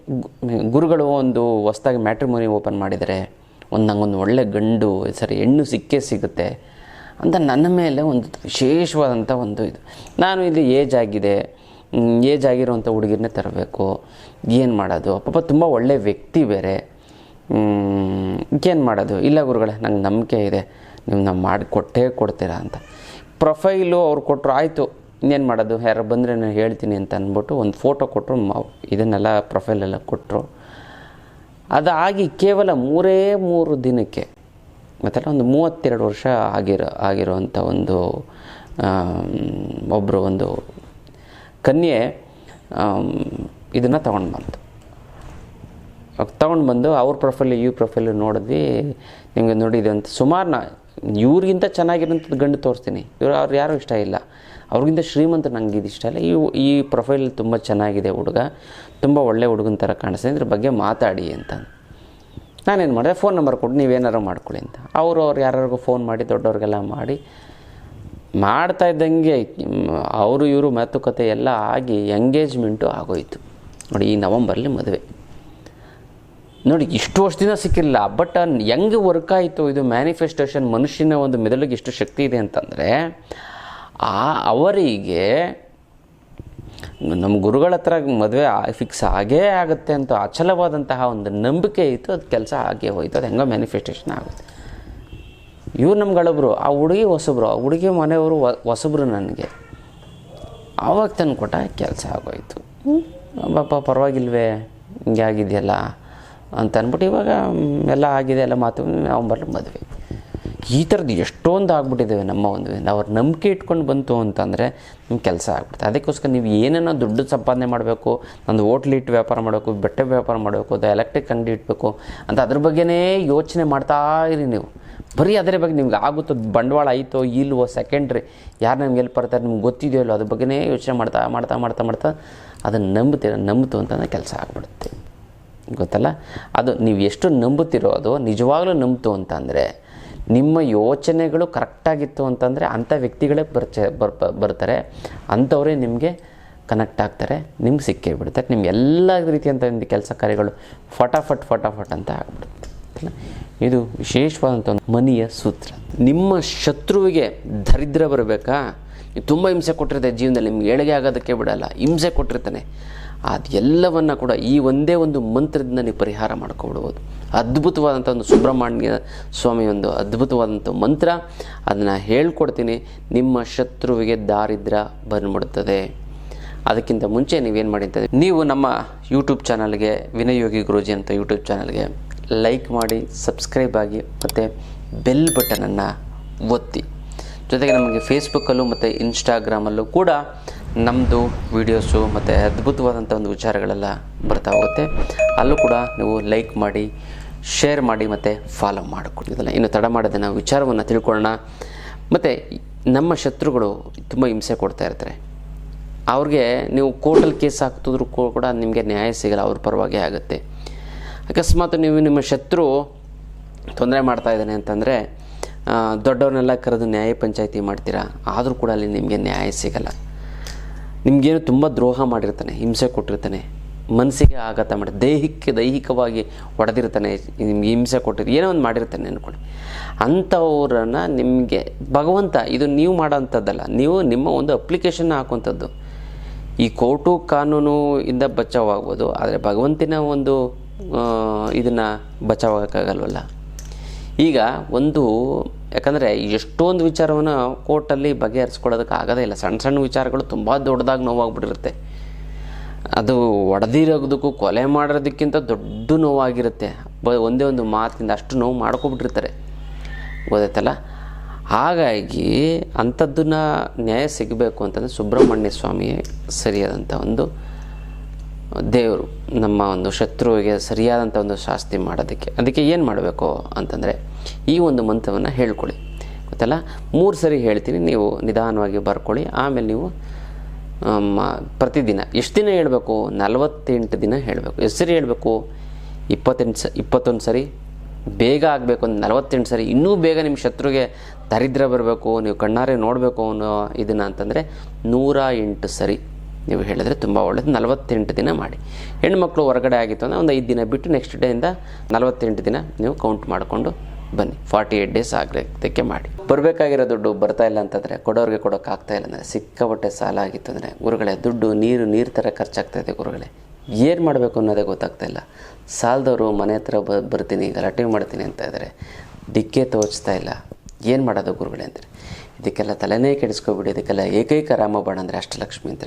ಗುರುಗಳು ಒಂದು ಹೊಸ್ದಾಗಿ ಮ್ಯಾಟ್ರಿಮೋನಿ ಓಪನ್ ಮಾಡಿದರೆ, ಒಂದು ನಂಗೊಂದು ಒಳ್ಳೆ ಗಂಡು, ಸರಿ, ಹೆಣ್ಣು ಸಿಕ್ಕೇ ಸಿಗುತ್ತೆ ಅಂತ ನನ್ನ ಮೇಲೆ ಒಂದು ವಿಶೇಷವಾದಂಥ ಒಂದು ಇದು. ನಾನು ಇಲ್ಲಿ ಏಜ್ ಆಗಿದೆ. ಏಜ್ ಆಗಿರೋಂಥ ಹುಡುಗಿರನ್ನೇ ತರಬೇಕು. ಏನು ಮಾಡೋದು? ಪಾಪ ತುಂಬ ಒಳ್ಳೆ ವ್ಯಕ್ತಿ ಬೇರೆ. ಏನು ಮಾಡೋದು? ಇಲ್ಲ ಗುರುಗಳೇ, ನಂಗೆ ನಂಬಿಕೆ ಇದೆ. ನೀವು ನಮ್ಮ ಮಾಡಿ ಕೊಟ್ಟೇ ಕೊಡ್ತೀರಾ ಅಂತ. ಪ್ರೊಫೈಲು ಅವ್ರು ಕೊಟ್ಟರು ಆಯಿತು. ಇನ್ನೇನು ಮಾಡೋದು? ಯಾರು ಬಂದರೆ ನಾನು ಹೇಳ್ತೀನಿ ಅಂತ ಅಂದ್ಬಿಟ್ಟು ಒಂದು ಫೋಟೋ ಕೊಟ್ಟರು ಇದನ್ನೆಲ್ಲ ಪ್ರೊಫೈಲೆಲ್ಲ ಕೊಟ್ಟರು ಅದಾಗಿ ಕೇವಲ ಮೂರೇ ಮೂರು ದಿನಕ್ಕೆ, ಮತ್ತೆಲ್ಲ ಒಂದು ಮೂವತ್ತೆರಡು ವರ್ಷ ಆಗಿರೋ ಆಗಿರೋವಂಥ ಒಂದು ಒಬ್ಬರು ಒಂದು ಕನ್ಯೆ ಇದನ್ನು ತೊಗೊಂಡು ಬಂತು. ತೊಗೊಂಡು ಬಂದು ಅವ್ರ ಪ್ರೊಫೈಲ್ ಇವ್ರ ಪ್ರೊಫೈಲ್ ನೋಡಿದ್ವಿ, ನಿಮಗೆ ನೋಡಿದೆ ಅಂತ. ಸುಮಾರು ನಾ ಇವ್ರಿಗಿಂತ ಚೆನ್ನಾಗಿರೋಂಥದ್ದು ಗಂಡು ತೋರಿಸ್ತೀನಿ. ಇವ್ರು ಅವ್ರು ಯಾರೂ ಇಷ್ಟ ಇಲ್ಲ. ಅವ್ರಿಗಿಂತ ಶ್ರೀಮಂತ ನನಗೆ ಇದು ಇಷ್ಟ ಇಲ್ಲ. ಈ ಈ ಪ್ರೊಫೈಲ್ ತುಂಬ ಚೆನ್ನಾಗಿದೆ ಹುಡುಗ. ತುಂಬ ಒಳ್ಳೆ ಹುಡುಗನ ಥರ ಕಾಣಿಸ್ತೀನಿ ಇದ್ರ ಬಗ್ಗೆ ಮಾತಾಡಿ ಅಂತ. ನಾನೇನು ಮಾಡಿದೆ ಫೋನ್ ನಂಬರ್ ಕೊಟ್ಟು ನೀವೇನಾರು ಮಾಡ್ಕೊಳ್ಳಿ ಅಂತ. ಅವರು ಅವ್ರು ಯಾರ್ಯಾರಿಗೂ ಫೋನ್ ಮಾಡಿ, ದೊಡ್ಡವ್ರಿಗೆಲ್ಲ ಮಾಡಿ. ಮಾಡ್ತಾ ಇದ್ದಂಗೆ ಅವರು, ಇವರು ಮಾತುಕತೆ ಎಲ್ಲ ಆಗಿ ಎಂಗೇಜ್ಮೆಂಟು ಆಗೋಯಿತು. ನೋಡಿ, ಈ ನವಂಬರಲ್ಲಿ ಮದುವೆ. ನೋಡಿ, ಇಷ್ಟು ವರ್ಷದಿಂದ ಸಿಕ್ಕಿಲ್ಲ ಬಟ್ ಹೆಂಗೆ ವರ್ಕ್ ಆಯಿತು ಇದು ಮ್ಯಾನಿಫೆಸ್ಟೇಷನ್ ಮನುಷ್ಯನ ಒಂದು ಮೆದುಳಿಗೆ ಎಷ್ಟು ಶಕ್ತಿ ಇದೆ ಅಂತಂದರೆ, ಆ ಅವರಿಗೆ ನಮ್ಮ ಗುರುಗಳ ಹತ್ರ ಮದುವೆ ಫಿಕ್ಸ್ ಆಗೇ ಆಗುತ್ತೆ ಅಂತ ಅಚಲವಾದಂತಹ ಒಂದು ನಂಬಿಕೆ ಇತ್ತು, ಅದು ಕೆಲಸ ಆಗೇ ಹೋಯಿತು, ಅದು ಹೆಂಗೋ ಮ್ಯಾನಿಫೆಸ್ಟೇಷನ್ ಆಗುತ್ತೆ. ಇವ್ರು ನಮ್ಗಳೊಬ್ರು ಆ ಹುಡುಗಿ ಹೊಸಬ್ರು, ಆ ಹುಡುಗಿ ಮನೆಯವರು ಹೊಸಬ್ರು ನನಗೆ. ಆವಾಗ ತಂದು ಕೊಟ್ಟ ಕೆಲಸ ಆಗೋಯ್ತು. ಪಾಪ ಪರವಾಗಿಲ್ವೇ, ಹಿಂಗೆ ಆಗಿದೆಯಲ್ಲ. ಅಂತ ಅಂದ್ಬಿಟ್ಟು ಇವಾಗ ಎಲ್ಲ ಆಗಿದೆ, ಎಲ್ಲ ಮಾತು. ನವಂಬರ್ ಮದುವೆ. ಈ ಥರದ್ದು ಎಷ್ಟೊಂದು ಆಗ್ಬಿಟ್ಟಿದ್ದೇವೆ ನಮ್ಮ ಒಂದು ಅವ್ರ ನಂಬಿಕೆ ಇಟ್ಕೊಂಡು ಬಂತು ಅಂತಂದರೆ ನಿಮ್ಮ ಕೆಲಸ ಆಗ್ಬಿಡುತ್ತೆ ಅದಕ್ಕೋಸ್ಕರ ನೀವು ಏನೇನೋ ದುಡ್ಡು ಸಂಪಾದನೆ ಮಾಡಬೇಕು, ನಂದು ಹೋಟ್ಲ್ ಇಟ್ಟು ವ್ಯಾಪಾರ ಮಾಡಬೇಕು, ಬಟ್ಟೆ ವ್ಯಾಪಾರ ಮಾಡಬೇಕು, ಅದು ಎಲೆಕ್ಟ್ರಿಕ್ ಅಂಗಡಿ ಇಡಬೇಕು ಅಂತ ಅದ್ರ ಬಗ್ಗೆನೇ ಯೋಚನೆ ಮಾಡ್ತಾ ಇರಿ ನೀವು. ಬರೀ ಅದರ ಬಗ್ಗೆ ನಿಮ್ಗೆ ಆಗುತ್ತೋ, ಬಂಡವಾಳ ಆಯಿತೋ, ಇಲ್ವೋ ಸೆಕೆಂಡ್ರಿ ಯಾರು ನಮ್ಗೆ ಎಲ್ಲಿ ಬರ್ತಾರೆ ನಿಮ್ಗೆ ಗೊತ್ತಿದೆಯೋ ಅಲ್ಲೋ ಅದ್ರ ಬಗ್ಗೆನೇ ಯೋಚನೆ ಮಾಡ್ತಾ ಮಾಡ್ತಾ ಮಾಡ್ತಾ ಮಾಡ್ತಾ ಅದನ್ನು ನಂಬ್ತೀರ, ನಂಬಿತು ಅಂತಂದ್ರೆ ಕೆಲಸ ಆಗ್ಬಿಡುತ್ತೆ. ಗೊತ್ತಲ್ಲ? ಅದು ನೀವು ಎಷ್ಟು ನಂಬುತ್ತಿರೋ ಅದು ನಿಜವಾಗ್ಲೂ ನಂಬಿತು ಅಂತಂದರೆ, ನಿಮ್ಮ ಯೋಚನೆಗಳು ಕರೆಕ್ಟಾಗಿತ್ತು ಅಂತಂದರೆ ಅಂಥ ವ್ಯಕ್ತಿಗಳೇ ಬರ್ಚೆ, ಬರ್ ಬರ್ತಾರೆ. ಅಂಥವರೇ ನಿಮಗೆ ಕನೆಕ್ಟ್ ಆಗ್ತಾರೆ, ನಿಮ್ಗೆ ಸಿಕ್ಕೇ ಬಿಡ್ತಾರೆ ನಿಮ್ಗೆ ಎಲ್ಲ ರೀತಿಯಂಥ ಒಂದು ಕೆಲಸ ಕಾರ್ಯಗಳು ಫಟಾಫಟ್ ಫಟಾಫಟ್ ಅಂತ ಆಗ್ಬಿಡುತ್ತೆ. ಇದು ವಿಶೇಷವಾದಂಥ ಒಂದು ಮನಿಯ ಸೂತ್ರ. ನಿಮ್ಮ ಶತ್ರುವಿಗೆ ದರಿದ್ರ ಬರಬೇಕಾ? ತುಂಬ ಹಿಂಸೆ ಕೊಟ್ಟಿರ್ತಾರೆ ಜೀವನದಲ್ಲಿ. ನಿಮ್ಗೆ ಏಳಿಗೆ ಆಗೋದಕ್ಕೆ ಬಿಡಲ್ಲ. ಹಿಂಸೆ ಕೊಟ್ಟಿರ್ತಾನೆ. ಅದೆಲ್ಲವನ್ನು ಕೂಡ ಈ ಒಂದೇ ಒಂದು ಮಂತ್ರದಿಂದ ನೀವು ಪರಿಹಾರ ಮಾಡ್ಕೊಬಿಡ್ಬೋದು. ಅದ್ಭುತವಾದಂಥ ಒಂದು ಸುಬ್ರಹ್ಮಣ್ಯ ಸ್ವಾಮಿ ಒಂದು ಅದ್ಭುತವಾದಂಥ ಮಂತ್ರ. ಅದನ್ನು ಹೇಳ್ಕೊಡ್ತೀನಿ. ನಿಮ್ಮ ಶತ್ರುವಿಗೆ ದಾರಿದ್ರ ಬಂದ್ಬಿಡ್ತದೆ. ಅದಕ್ಕಿಂತ ಮುಂಚೆ ನೀವೇನು ಮಾಡಿ ಅಂತ ನೀವು ನಮ್ಮ ಯೂಟ್ಯೂಬ್ ಚಾನಲ್ಗೆ ವಿನಯೋಗಿ ಗುರುಜಿ ಅಂತ ಯೂಟ್ಯೂಬ್ ಚಾನಲ್ಗೆ ಲೈಕ್ ಮಾಡಿ ಸಬ್ಸ್ಕ್ರೈಬ್ ಆಗಿ, ಮತ್ತು ಬೆಲ್ ಬಟನನ್ನು ಒತ್ತಿ. ಜೊತೆಗೆ ನಮಗೆ ಫೇಸ್ಬುಕ್ಕಲ್ಲೂ ಮತ್ತು ಇನ್ಸ್ಟಾಗ್ರಾಮಲ್ಲೂ ಕೂಡ ನಮ್ಮದು ವೀಡಿಯೋಸು ಮತ್ತು ಅದ್ಭುತವಾದಂಥ ಒಂದು ವಿಚಾರಗಳೆಲ್ಲ ಬರ್ತಾ ಹೋಗುತ್ತೆ. ಅಲ್ಲೂ ಕೂಡ ನೀವು ಲೈಕ್ ಮಾಡಿ ಶೇರ್ ಮಾಡಿ ಮತ್ತು ಫಾಲೋ ಮಾಡಿಕೊಡಿದಲ್ಲ ಇನ್ನು ತಡ ಮಾಡದೆ ನಾವು ವಿಚಾರವನ್ನು ತಿಳ್ಕೊಳ್ಳೋಣ. ಮತ್ತು ನಮ್ಮ ಶತ್ರುಗಳು ತುಂಬ ಹಿಂಸೆ ಕೊಡ್ತಾ ಇರ್ತಾರೆ. ಅವ್ರಿಗೆ ನೀವು ಕೋರ್ಟಲ್ಲಿ ಕೇಸ್ ಹಾಕ್ತಿದ್ರು ಕೂಡ ನಿಮಗೆ ನ್ಯಾಯ ಸಿಗಲ್ಲ, ಅವ್ರ ಪರವಾಗಿ ಆಗುತ್ತೆ. ಅಕಸ್ಮಾತ್ ನೀವು ನಿಮ್ಮ ಶತ್ರು ತೊಂದರೆ ಮಾಡ್ತಾ ಇದ್ದಾನೆ ಅಂತಂದರೆ ದೊಡ್ಡವ್ರನ್ನೆಲ್ಲ ಕರೆದು ನ್ಯಾಯ ಪಂಚಾಯಿತಿ ಮಾಡ್ತೀರಾ? ಆದರೂ ಕೂಡ ಅಲ್ಲಿ ನಿಮಗೆ ನ್ಯಾಯ ಸಿಗಲ್ಲ. ನಿಮಗೇನು ತುಂಬ ದ್ರೋಹ ಮಾಡಿರ್ತಾನೆ, ಹಿಂಸೆ ಕೊಟ್ಟಿರ್ತಾನೆ, ಮನಸ್ಸಿಗೆ ಆಘಾತ ಮಾಡಿ, ದೈಹಿಕ, ದೈಹಿಕವಾಗಿ ಹೊಡೆದಿರ್ತಾನೆ ನಿಮ್ಗೆ ಹಿಂಸೆ ಕೊಟ್ಟಿರ್ ಏನೋ ಒಂದು ಮಾಡಿರ್ತಾನೆ ಅಂದ್ಕೊಳ್ಳಿ ಅಂಥವ್ರನ್ನ ನಿಮಗೆ ಭಗವಂತ, ಇದು ನೀವು ಮಾಡೋಂಥದ್ದಲ್ಲ, ನೀವು ನಿಮ್ಮ ಒಂದು ಅಪ್ಲಿಕೇಶನ್ ಹಾಕುವಂಥದ್ದು. ಈ ಕೋರ್ಟು ಕಾನೂನು ಇಂದ ಬಚಾವಾಗ್ಬೋದು, ಆದರೆ ಭಗವಂತನ ಒಂದು ಇದನ್ನು ಬಚಾವಾಗಕ್ಕಾಗಲ್ವಲ್ಲ. ಈಗ ಒಂದು ಯಾಕಂದರೆ ಎಷ್ಟೊಂದು ವಿಚಾರವನ್ನು ಕೋರ್ಟಲ್ಲಿ ಬಗೆಹರಿಸ್ಕೊಳ್ಳೋದಕ್ಕೆ ಆಗೋದೇ ಇಲ್ಲ. ಸಣ್ಣ ಸಣ್ಣ ವಿಚಾರಗಳು ತುಂಬ ದೊಡ್ಡದಾಗಿ ನೋವಾಗ್ಬಿಟ್ಟಿರುತ್ತೆ. ಅದು ಹೊಡೆದಿರೋದಕ್ಕೂ ಕೊಲೆ ಮಾಡೋದಕ್ಕಿಂತ ದೊಡ್ಡ ನೋವಾಗಿರುತ್ತೆ. ಬ, ಒಂದೇ ಒಂದು ಮಾತಿಂದ ಅಷ್ಟು ನೋವು ಮಾಡ್ಕೊಬಿಟ್ಟಿರ್ತಾರೆ. ಗೊತ್ತಾಯ್ತಲ್ಲ? ಹಾಗಾಗಿ ಅಂಥದ್ದನ್ನ ನ್ಯಾಯ ಸಿಗಬೇಕು ಅಂತಂದರೆ ಸುಬ್ರಹ್ಮಣ್ಯ ಸ್ವಾಮಿಯೇ ಸರಿಯಾದಂಥ ಒಂದು ದೇವರು. ನಮ್ಮ ಒಂದು ಶತ್ರುವಿಗೆ ಸರಿಯಾದಂಥ ಒಂದು ಶಾಸ್ತಿ ಮಾಡೋದಕ್ಕೆ. ಅದಕ್ಕೆ ಏನು ಮಾಡಬೇಕು ಅಂತಂದರೆ ಈ ಒಂದು ಮಂತ್ರವನ್ನು ಹೇಳ್ಕೊಳ್ಳಿ. ಗೊತ್ತಲ್ಲ? ಮೂರು ಸರಿ ಹೇಳ್ತೀನಿ, ನೀವು ನಿಧಾನವಾಗಿ ಬರ್ಕೊಳ್ಳಿ. ಆಮೇಲೆ ನೀವು ಪ್ರತಿದಿನ, ಎಷ್ಟು ದಿನ ಹೇಳಬೇಕು? ನಲವತ್ತೆಂಟು ದಿನ ಹೇಳಬೇಕು. ಎಷ್ಟು ಸರಿ ಹೇಳಬೇಕು? ಇಪ್ಪತ್ತೆಂಟು ಸ, ಇಪ್ಪತ್ತೊಂದು ಸರಿ. ಬೇಗ ಆಗಬೇಕು ಒಂದು ನಲವತ್ತೆಂಟು ಸರಿ. ಇನ್ನೂ ಬೇಗ ನಿಮ್ಮ ಶತ್ರುಗೆ ದರಿದ್ರ ಬರಬೇಕು, ನೀವು ಕಣ್ಣಾರೆ ನೋಡಬೇಕು ಅನ್ನೋ ಇದನ್ನು ಅಂತಂದರೆ ನೂರ ಎಂಟು ಸರಿ ನೀವು ಹೇಳಿದ್ರೆ ತುಂಬ ಒಳ್ಳೆಯದು ನಲವತ್ತೆಂಟು ದಿನ ಮಾಡಿ. ಹೆಣ್ಮಕ್ಳು ಹೊರಗಡೆ ಆಗಿತ್ತು ಅಂದರೆ ಒಂದು ಐದು ದಿನ ಬಿಟ್ಟು ನೆಕ್ಸ್ಟ್ ಡೇಯಿಂದ ನಲವತ್ತೆಂಟು ದಿನ ನೀವು ಕೌಂಟ್ ಮಾಡಿಕೊಂಡು ಬನ್ನಿ ಫಾರ್ಟಿ ಏಯ್ಟ್ ಡೇಸ್ ಆಗಲಿದ್ದಕ್ಕೆ ಮಾಡಿ. ಬರಬೇಕಾಗಿರೋ ದುಡ್ಡು ಬರ್ತಾ ಇಲ್ಲ ಅಂತಂದರೆ ಕೊಡೋರಿಗೆ ಕೊಡೋಕ್ಕಾಗ್ತಾ ಇಲ್ಲ ಅಂದರೆ ಸಿಕ್ಕಾಪಟ್ಟೆ ಸಾಲ ಆಗಿತ್ತು ಅಂದರೆ ಗುರುಗಳೇ, ದುಡ್ಡು, ನೀರು ನೀರು ಥರ ಖರ್ಚಾಗ್ತಾ ಇದೆ ಗುರುಗಳೇ. ಏನು ಮಾಡಬೇಕು ಅನ್ನೋದೇ ಗೊತ್ತಾಗ್ತಾ ಇಲ್ಲ. ಸಾಲದವರು ಮನೆ ಹತ್ರ ಬ, ಬರ್ತೀನಿ, ಗಲಾಟೆ ಮಾಡ್ತೀನಿ ಅಂತ ಇದ್ದಾರೆ ಡಿಕ್ಕೆ ತೋಚ್ತಾ ಇಲ್ಲ. ಏನು ಮಾಡೋದು ಗುರುಗಳೇ ಅಂತಾರೆ ಇದಕ್ಕೆಲ್ಲ ತಲೆನೇ ಕೆಡಿಸ್ಕೊಬಿಡಿ, ಇದಕ್ಕೆಲ್ಲ ಏಕೈಕ ರಾಮಬಾಣ ಅಂದರೆ ಅಷ್ಟಲಕ್ಷ್ಮಿ ಅಂತ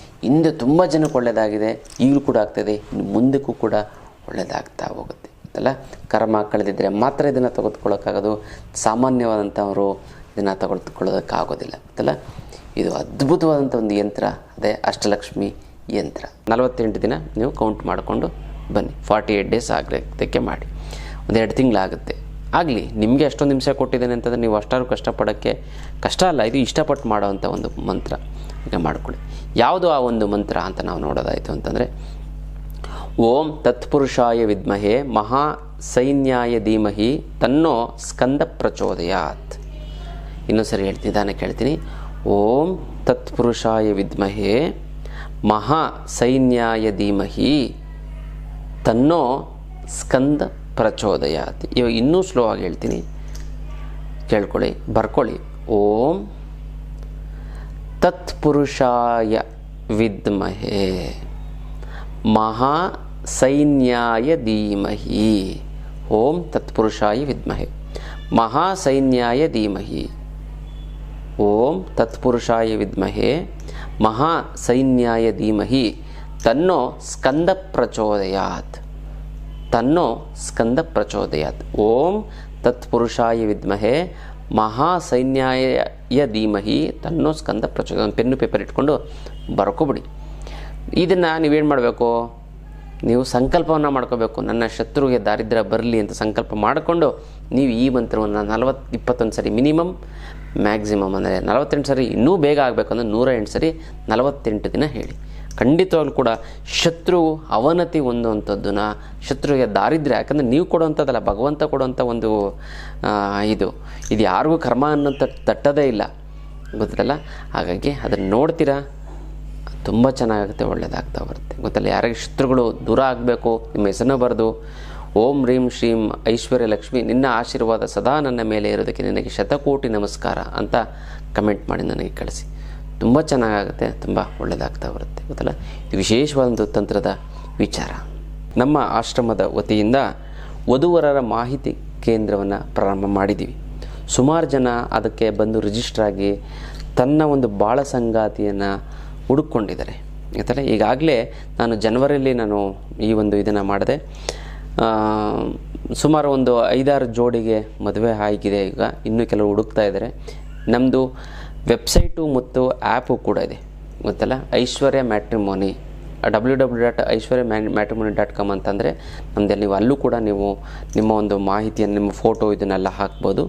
ಹಿಂದೆ ತುಂಬ ಜನಕ್ಕೆ ಒಳ್ಳೆಯದಾಗಿದೆ ಈಗಲೂ ಕೂಡ ಆಗ್ತದೆ, ಇನ್ನು ಮುಂದಕ್ಕೂ ಕೂಡ ಒಳ್ಳೆಯದಾಗ್ತಾ ಹೋಗುತ್ತೆ. ಅಲ್ಲ ಕರ್ಮ ಕಳೆದಿದ್ದರೆ ಮಾತ್ರ ಇದನ್ನು ತೆಗೆದುಕೊಳ್ಳೋಕ್ಕಾಗೋದು. ಸಾಮಾನ್ಯವಾದಂಥವರು ಇದನ್ನು ತೆಗೆದುಕೊಳ್ಳೋದಕ್ಕಾಗೋದಿಲ್ಲ. ಅಲ್ಲ ಇದು ಅದ್ಭುತವಾದಂಥ ಒಂದು ಯಂತ್ರ. ಅದೇ ಅಷ್ಟಲಕ್ಷ್ಮಿ ಯಂತ್ರ. ನಲವತ್ತೆಂಟು ದಿನ ನೀವು ಕೌಂಟ್ ಮಾಡಿಕೊಂಡು ಬನ್ನಿ. ಫಾರ್ಟಿ ಏಯ್ಟ್ ಡೇಸ್ ಆಗಲಿಕ್ಕೆ ಮಾಡಿ. ಒಂದೆರಡು ತಿಂಗಳಾಗುತ್ತೆ. ಆಗಲಿ, ನಿಮಗೆ ಅಷ್ಟೊಂದು ನಿಮಿಷ ಕೊಟ್ಟಿದ್ದೇನೆ ಅಂತಂದರೆ ನೀವು ಅಷ್ಟಾರು ಕಷ್ಟಪಡೋಕ್ಕೆ ಕಷ್ಟ ಅಲ್ಲ, ಇದು ಇಷ್ಟಪಟ್ಟು ಮಾಡೋವಂಥ ಒಂದು ಮಂತ್ರ. ಈಗ ಮಾಡ್ಕೊಳ್ಳಿ. ಯಾವುದು ಆ ಒಂದು ಮಂತ್ರ ಅಂತ ನಾವು ನೋಡೋದಾಯಿತು ಅಂತಂದರೆ, ಓಂ ತತ್ಪುರುಷಾಯ ವಿದ್ಮಹೆ ಮಹಾ ಸೈನ್ಯಾಯ ಧೀಮಹಿ ತನ್ನೋ ಸ್ಕಂದ ಪ್ರಚೋದಯಾತ್. ಇನ್ನೂ ಸರಿ ಹೇಳ್ತಿದ್ದಾನೆ ಕೇಳ್ತೀನಿ ಓಂ ತತ್ಪುರುಷಾಯ ವಿದ್ಮಹೇ ಮಹಾ ಸೈನ್ಯಾಯ ಧೀಮಹಿ ತನ್ನೋ ಸ್ಕಂದ ಪ್ರಚೋದಯಾತ್ ಇವಾಗ ಇನ್ನೂ ಸ್ಲೋ ಆಗಿ ಹೇಳ್ತೀನಿ. ಕೇಳ್ಕೊಳ್ಳಿ, ಬರ್ಕೊಳ್ಳಿ. ಓಂ ತತ್ಪುರುಷಾಯ ವಿದ್ಮಹೇ. ಮಹಾ ಸೈನ್ಯಾಯ ಧೀಮಹಿ. ಓಂ ತತ್ಪುರುಷಾಯ ವಿದ್ಮಹೆ. ಮಹಾ ಸೈನ್ಯಾಯ ಧೀಮಹಿ. ಓಂ ತತ್ಪುರುಷಾಯ ವಿದ್ಮಹೆ. ಮಹಾ ಸೈನ್ಯಾಯ ಧೀಮಹಿ. ತನ್ನೋ ಸ್ಕಂದ ಪ್ರಚೋದಯಾತ್. ತನ್ನೋ ಸ್ಕಂದ ಪ್ರಚೋದಯಾತ್. ಓಂ ತತ್ಪುರುಷಾಯ ವಿದ್ಮಹೆ ಮಹಾ ಸೈನ್ಯಾಯ ಧೀಮಹಿ ತನ್ನೋ ಸ್ಕಂದ ಪ್ರಚೋದಯ. ಪೆನ್ನು ಪೇಪರ್ ಇಟ್ಕೊಂಡು ಬರ್ಕೊಬಿಡಿ ಇದನ್ನು ನೀವೇನು ಮಾಡಬೇಕು? ನೀವು ಸಂಕಲ್ಪವನ್ನು ಮಾಡ್ಕೋಬೇಕು. ನನ್ನ ಶತ್ರುಗೆ ದಾರಿದ್ರ್ಯ ಬರಲಿ ಅಂತ ಸಂಕಲ್ಪ ಮಾಡಿಕೊಂಡು ನೀವು ಈ ಮಂತ್ರವನ್ನು ನಲವತ್ತು ಇಪ್ಪತ್ತೊಂದು ಸರಿ ಮಿನಿಮಮ್, ಮ್ಯಾಕ್ಸಿಮಮ್ ಅಂದರೆ ನಲವತ್ತೆಂಟು ಸರಿ ಇನ್ನೂ ಬೇಗ ಆಗಬೇಕಂದ್ರೆ ನೂರ ಎಂಟು ಸರಿ ನಲವತ್ತೆಂಟು ದಿನ ಹೇಳಿ. ಖಂಡಿತವಾಗ್ಲೂ ಕೂಡ ಶತ್ರು ಅವನತಿ ಹೊಂದುವಂಥದ್ದನ್ನ ಶತ್ರುವಿಗೆ ದಾರಿದ್ರ್ಯ ಯಾಕಂದರೆ ನೀವು ಕೊಡುವಂಥದ್ದಲ್ಲ, ಭಗವಂತ ಕೊಡುವಂಥ ಒಂದು ಇದು. ಇದು ಯಾರಿಗೂ ಕರ್ಮ ಅನ್ನೋಂಥ ತಟ್ಟದೇ ಇಲ್ಲ. ಗೊತ್ತಲ್ಲ ಹಾಗಾಗಿ ಅದನ್ನು ನೋಡ್ತೀರಾ? ತುಂಬ ಚೆನ್ನಾಗುತ್ತೆ ಒಳ್ಳೆಯದಾಗ್ತಾ ಬರುತ್ತೆ. ಗೊತ್ತಲ್ಲ? ಯಾರಿಗೆ ಶತ್ರುಗಳು ದೂರ ಆಗಬೇಕು, ನಿಮ್ಮ ಹೆಸರನ್ನ ಬರೆದು, ಓಂ ರೀಂ ಶ್ರೀಂ ಐಶ್ವರ್ಯ ಲಕ್ಷ್ಮಿ, ನಿನ್ನ ಆಶೀರ್ವಾದ ಸದಾ ನನ್ನ ಮೇಲೆ ಇರೋದಕ್ಕೆ ನಿನಗೆ ಶತಕೋಟಿ ನಮಸ್ಕಾರ ಅಂತ ಕಮೆಂಟ್ ಮಾಡಿ ನನಗೆ ಕಳಿಸಿ. ತುಂಬ ಚೆನ್ನಾಗಾಗುತ್ತೆ, ತುಂಬ ಒಳ್ಳೆಯದಾಗ್ತಾ ಬರುತ್ತೆ. ಗೊತ್ತಲ್ಲ? ಇದು ವಿಶೇಷವಾದಂಥ ತಂತ್ರದ ವಿಚಾರ. ನಮ್ಮ ಆಶ್ರಮದ ವತಿಯಿಂದ ವಧುವರರ ಮಾಹಿತಿ ಕೇಂದ್ರವನ್ನು ಪ್ರಾರಂಭ ಮಾಡಿದ್ದೀವಿ. ಸುಮಾರು ಜನ ಅದಕ್ಕೆ ಬಂದು ರಿಜಿಸ್ಟರ್ ಆಗಿ ತನ್ನ ಒಂದು ಬಾಳ ಸಂಗಾತಿಯನ್ನು ಹುಡುಕೊಂಡಿದ್ದಾರೆ ಯಾಕಂದರೆ ಈಗಾಗಲೇ ನಾನು ಜನವರಿಯಲ್ಲಿ ನಾನು ಈ ಒಂದು ಇದನ್ನು ಮಾಡಿದೆ. ಸುಮಾರು ಒಂದು ಐದಾರು ಜೋಡಿಗೆ ಮದುವೆ ಆಗಿದೆ ಈಗ. ಇನ್ನೂ ಕೆಲವು ಹುಡುಕ್ತಾ ಇದ್ದಾರೆ. ನಮ್ಮದು ವೆಬ್ಸೈಟು ಮತ್ತು ಆ್ಯಪು ಕೂಡ ಇದೆ. ಗೊತ್ತಲ್ಲ? Aishwarya matrimony. W W dot Aishwarya ಮ್ಯಾ, ಮ್ಯಾಟ್ರಿಮೋನಿ ಡಾಟ್ ಕಾಮ್ ಅಂತಂದರೆ ನಮ್ಮದಲ್ಲಿ ನೀವು ಅಲ್ಲೂ ಕೂಡ ನೀವು ನಿಮ್ಮ ಒಂದು ಮಾಹಿತಿಯನ್ನು, ನಿಮ್ಮ ಫೋಟೋ ಇದನ್ನೆಲ್ಲ ಹಾಕ್ಬೋದು.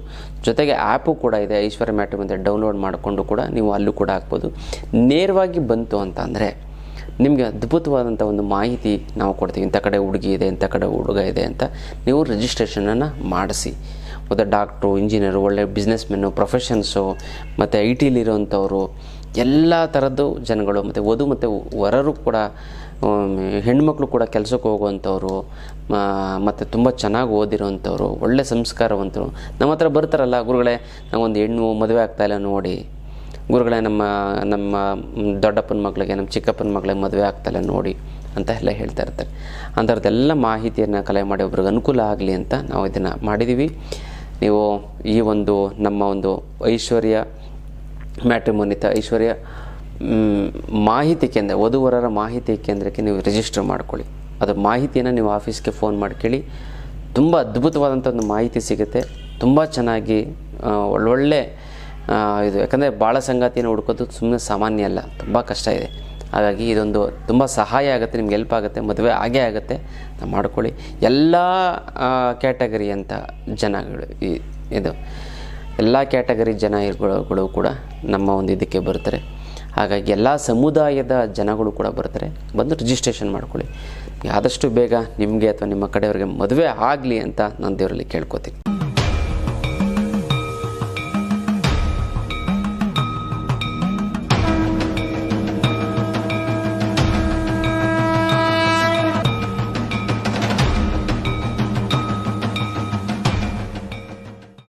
ಜೊತೆಗೆ ಆ್ಯಪು ಕೂಡ ಇದೆ, ಐಶ್ವರ್ಯ ಮ್ಯಾಟ್ರಿಮೋನಿ ಡೌನ್ಲೋಡ್ ಮಾಡಿಕೊಂಡು ಕೂಡ ನೀವು ಅಲ್ಲೂ ಕೂಡ ಹಾಕ್ಬೋದು. ನೇರವಾಗಿ ಬಂತು ಅಂತ ಅಂದರೆ ನಿಮಗೆ ಅದ್ಭುತವಾದಂಥ ಒಂದು ಮಾಹಿತಿ ನಾವು ಕೊಡ್ತೀವಿ. ಇಂಥ ಕಡೆ ಹುಡುಗಿ ಇದೆ, ಇಂಥ ಕಡೆ ಹುಡುಗ ಇದೆ ಅಂತ ನೀವು ರಿಜಿಸ್ಟ್ರೇಷನನ್ನು ಮಾಡಿಸಿ. ಮತ್ತು ಡಾಕ್ಟ್ರು ಇಂಜಿನಿಯರು ಒಳ್ಳೆ ಬಿಸ್ನೆಸ್ಮೆನ್ನು ಪ್ರೊಫೆಷನ್ಸು ಮತ್ತು ಐ ಟಿಲಿರೋಂಥವ್ರು ಎಲ್ಲ ಥರದ್ದು ಜನಗಳು, ಮತ್ತು ವಧು ಮತ್ತು ವರರು ಕೂಡ ಹೆಣ್ಮಕ್ಳು ಕೂಡ ಕೆಲಸಕ್ಕೆ ಹೋಗುವಂಥವ್ರು ಮತ್ತು ತುಂಬ ಚೆನ್ನಾಗಿ ಓದಿರೋವಂಥವ್ರು, ಒಳ್ಳೆ ಸಂಸ್ಕಾರವಂತರು. ನಮ್ಮ ಹತ್ರ ಬರ್ತಾರಲ್ಲ ಗುರುಗಳೇ, ನಾವೊಂದು ಹೆಣ್ಣು ಮದುವೆ ಆಗ್ತಾಯಿಲ್ಲ ನೋಡಿ. ಗುರುಗಳೇ, ನಮ್ಮ ನಮ್ಮ ದೊಡ್ಡಪ್ಪನ ಮಗಳಿಗೆ, ನಮ್ಮ ಚಿಕ್ಕಪ್ಪನ ಮಗಳಿಗೆ ಮದುವೆ ಆಗ್ತಾಯಿಲ್ಲ ನೋಡಿ ಅಂತ ಎಲ್ಲ ಹೇಳ್ತಾ ಇರ್ತಾರೆ. ಅಂಥವ್ರದ್ದೆಲ್ಲ ಮಾಹಿತಿಯನ್ನು ಕಲೆ ಮಾಡಿ ಒಬ್ರಿಗೆ ಅನುಕೂಲ ಆಗಲಿ ಅಂತ ನಾವು ಇದನ್ನು ಮಾಡಿದ್ದೀವಿ ನೀವು ಈ ಒಂದು ನಮ್ಮ ಒಂದು ಐಶ್ವರ್ಯ ಮ್ಯಾಟ್ರಿಮೋನಿತ ಐಶ್ವರ್ಯ ಮಾಹಿತಿ ಕೇಂದ್ರ, ವಧುವರರ ಮಾಹಿತಿ ಕೇಂದ್ರಕ್ಕೆ ನೀವು ರಿಜಿಸ್ಟರ್ ಮಾಡ್ಕೊಳ್ಳಿ. ಅದರ ಮಾಹಿತಿಯನ್ನು ನೀವು ಆಫೀಸ್ಗೆ ಫೋನ್ ಮಾಡಿ ಕೇಳಿ, ತುಂಬ ಅದ್ಭುತವಾದಂಥ ಒಂದು ಮಾಹಿತಿ ಸಿಗುತ್ತೆ. ತುಂಬ ಚೆನ್ನಾಗಿ ಒಳ್ಳೊಳ್ಳೆ ಇದು ಯಾಕಂದರೆ ಭಾಳ ಸಂಗಾತಿಯನ್ನು ಹುಡ್ಕೋದು ಸುಮ್ಮನೆ ಸಾಮಾನ್ಯ ಅಲ್ಲ, ತುಂಬ ಕಷ್ಟ ಇದೆ. ಹಾಗಾಗಿ ಇದೊಂದು ತುಂಬ ಸಹಾಯ ಆಗುತ್ತೆ, ನಿಮ್ಗೆ ಹೆಲ್ಪ್ ಆಗುತ್ತೆ, ಮದುವೆ ಆಗೇ ಆಗುತ್ತೆ. ಮಾಡ್ಕೊಳ್ಳಿ. ಎಲ್ಲ ಕ್ಯಾಟಗರಿ ಅಂತ ಜನಗಳು ಈ, ಇದು. ಎಲ್ಲ ಕ್ಯಾಟಗರಿ ಜನಗಳು ಕೂಡ ನಮ್ಮ ಒಂದು ಇದಕ್ಕೆ ಬರ್ತಾರೆ. ಹಾಗಾಗಿ ಎಲ್ಲ ಸಮುದಾಯದ ಜನಗಳು ಕೂಡ ಬರ್ತಾರೆ. ಬಂದು ರಿಜಿಸ್ಟ್ರೇಷನ್ ಮಾಡ್ಕೊಳ್ಳಿ. ಆದಷ್ಟು ಬೇಗ ನಿಮಗೆ ಅಥವಾ ನಿಮ್ಮ ಕಡೆಯವ್ರಿಗೆ ಮದುವೆ ಆಗಲಿ ಅಂತ ನಾನು ದೇವರಲ್ಲಿ ಕೇಳ್ಕೊತೀನಿ.